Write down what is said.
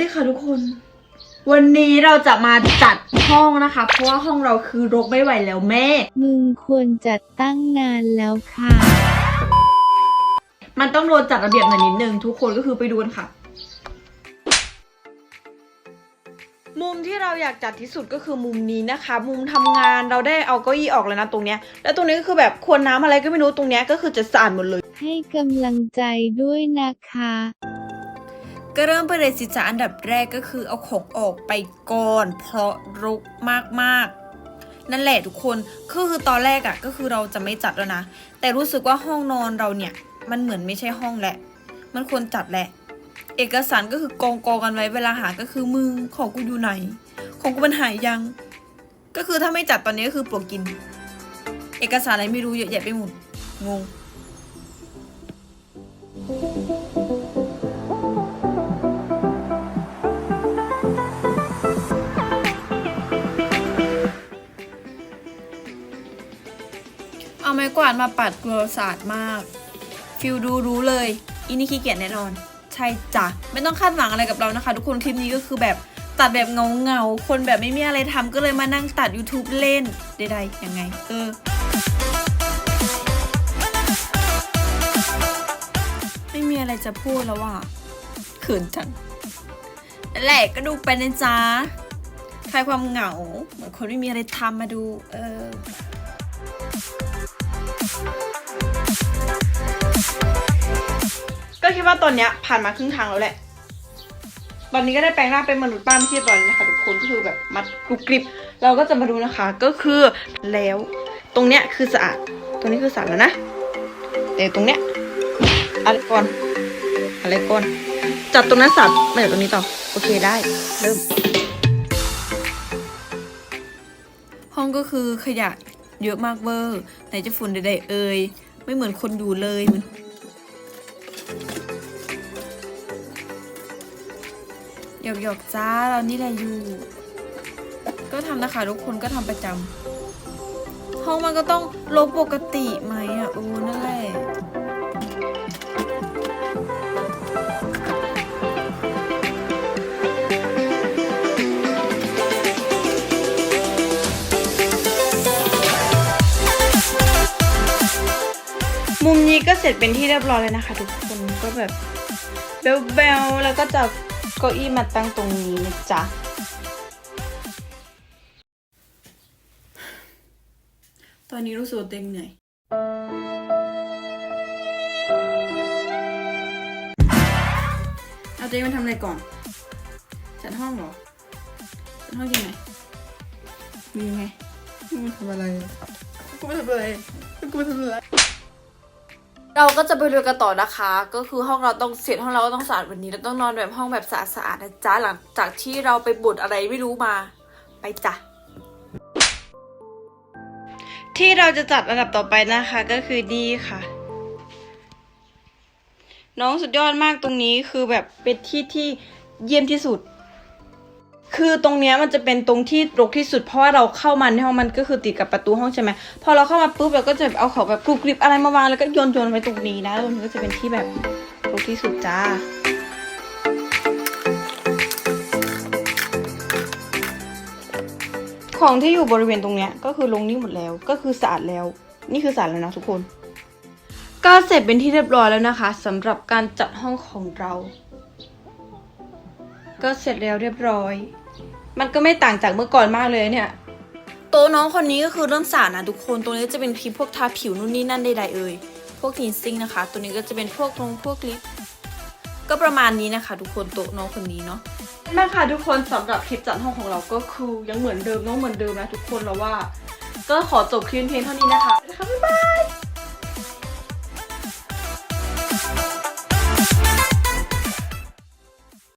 ดีค่ะทุกคน วันนี้เราจะมาจัดห้องนะคะ เพราะว่าห้องเราคือรกไม่ไหวแล้วแม่ มึงควรจัดตั้งนานแล้วค่ะ มันต้องโดนจัดระเบียบหน่อยนิดนึงทุกคนก็คือไปดูกันค่ะ มุมที่เราอยากจัดที่สุดก็คือมุมนี้นะคะ มุมทำงานเราได้เอาเก้าอี้ออกแล้วนะตรงเนี้ย แล้วตรงนี้ก็คือแบบควรน้ำอะไรก็ไม่รู้ตรงเนี้ยก็คือจะสะอาดหมดเลย ให้กำลังใจด้วยนะคะ ก็เริ่มไปเลยสิจ้าอันดับแรกก็คือเอาของออกไปก่อน เพราะรกมาก ๆ นั่นแหละทุกคนก็คือตอนแรกอะ่ะก็คือเราจะไม่จัดแล้วนะ แต่รู้สึกว่าห้องนอนเราเนี่ย มันเหมือนไม่ใช่ห้องแหละ มันควรจัดแหละ เอกสารก็คือกองกองกันไว้เวลาหาก็คือมึงของกูอยู่ไหน ของกูมันหายยัง ก็คือถ้าไม่จัดตอนนี้ก็คือปลวกกิน เอกสารอะไรไม่รู้เยอะแยะไปหมดงงเอ ไม้กวาดมาปัดกลัวสาดมาก ฟิลดูรู้เลย อินี่ขี้เกียจแน่นอน ใช่จ้ะ ไม่ต้องคาดหวังอะไรกับเรานะคะ ทุกคนคลิปนี้ก็คือแบบตัดแบบเงาเงาคนแบบไม่มีอะไรทำก็เลยมานั่งตัด YouTube เล่นใดๆยังไง เออไม่มีอะไรจะพูดแล้วว่ะเขินจังนั่นแหละก็ดูไปนะจ๊ะคลายความเหงา เหมือนคนไม่มีอะไรทำมาดู เออ คิดว่าตอนเนี้ยผ่านมาครึ่งทางแล้วแหละ ตอนนี้ก็ได้แปลงร่างเป็นมนุษย์ป้าไม่ใช่ตอนนะคะทุกคนก็คือแบบมัดกรุบกริบ เราก็จะมาดูนะคะ ก็คือแล้ว ตรงเนี้ยคือสะอาด ตรงนี้คือสะอาดแล้วนะแต่ตรงเนี้ยอะไรก่อนอะไรก่อนจัดตรงนั้นสะอาดมาจากตรงนี้ต่อ โอเคได้ เริ่ม ห้องก็คือขยะเยอะมากเวอร์ไหนจะฝุ่นใดๆเอ่ยไม่เหมือนคนอยู่เลยมือน ยอกหยอกๆจ้าเรานี่แหละอยู่ ก็ทำนะคะทุกคนก็ทำประจำห้องมันก็ต้องลบปกติไหมอะโอ้นั่นแหละมุมนี้ก็เสร็จเป็นที่เรียบร้อยเลยนะคะ ทุกคนก็แบบเบลๆแล้วก็จะ เก้าอี้มาตั้งตรงนี้นะจ๊ะ ตอนนี้รู้สึกว่าตัวเองเหนื่อยเอาตัวเองมาทำอะไรก่อน จัดห้องเหรอ จัดห้องยังไงมีไงกูมาทำอะไรกูมาทำอะไรกูมาทำอะไร เราก็จะไปเรือกันต่อนะคะ ก็คือห้องเราต้องเสร็จห้องเราก็ต้องสะอาดวันนี้เราต้องนอนแบบห้องแบบสะอาดสะอาดๆนะจ๊ะหลังจากที่เราไปบ่นอะไรไม่รู้มาไปจ้ะที่เราจะจัดอันดับต่อไปนะคะก็คือดีค่ะ น้องสุดยอดมากตรงนี้คือแบบเป็นที่ที่เยี่ยมที่สุด คือตรงเนี้ยมันจะเป็นตรงที่รกที่สุดเพราะว่าเราเข้ามาในห้องมันก็คือติดกับประตูห้องใช่ไหมพอเราเข้ามาปุ๊บเราก็จะเอาของแบบกรุบกริบอะไรมาวางแล้วก็โยนโยนไว้ตรงนี้นะแล้วตรงนี้ก็จะเป็นที่แบบรกที่สุดจ้าของที่อยู่บริเวณตรงเนี้ยก็คือลงนี่หมดแล้วก็คือสะอาดแล้ว นี่คือสะอาดแล้วนะทุกคน ก็เสร็จเป็นที่เรียบร้อยแล้วนะคะสำหรับการจัดห้องของเรา ก็เสร็จแล้วเรียบร้อย มันก็ไม่ต่างจากเมื่อก่อนมากเลยเนี่ย โต๊ะน้องคนนี้ก็คือเริ่มสาดนะทุกคน ตัวนี้จะเป็นครีมพวกทาผิวนู่นนี่นั่นใดๆเอ่ย พวกทีนซิงนะคะ ตัวนี้ก็จะเป็นพวกลงพวกลิป ก็ประมาณนี้นะคะ ทุกคนโต๊ะน้องคนนี้เนาะมาค่ะทุกคนสำหรับคลิปจัดห้องของเราก็คือยังเหมือนเดิมเน้องเหมือนเดิมนะทุกคนเราว่า ก็ขอจบคลิปเพียงเท่านี้นะคะ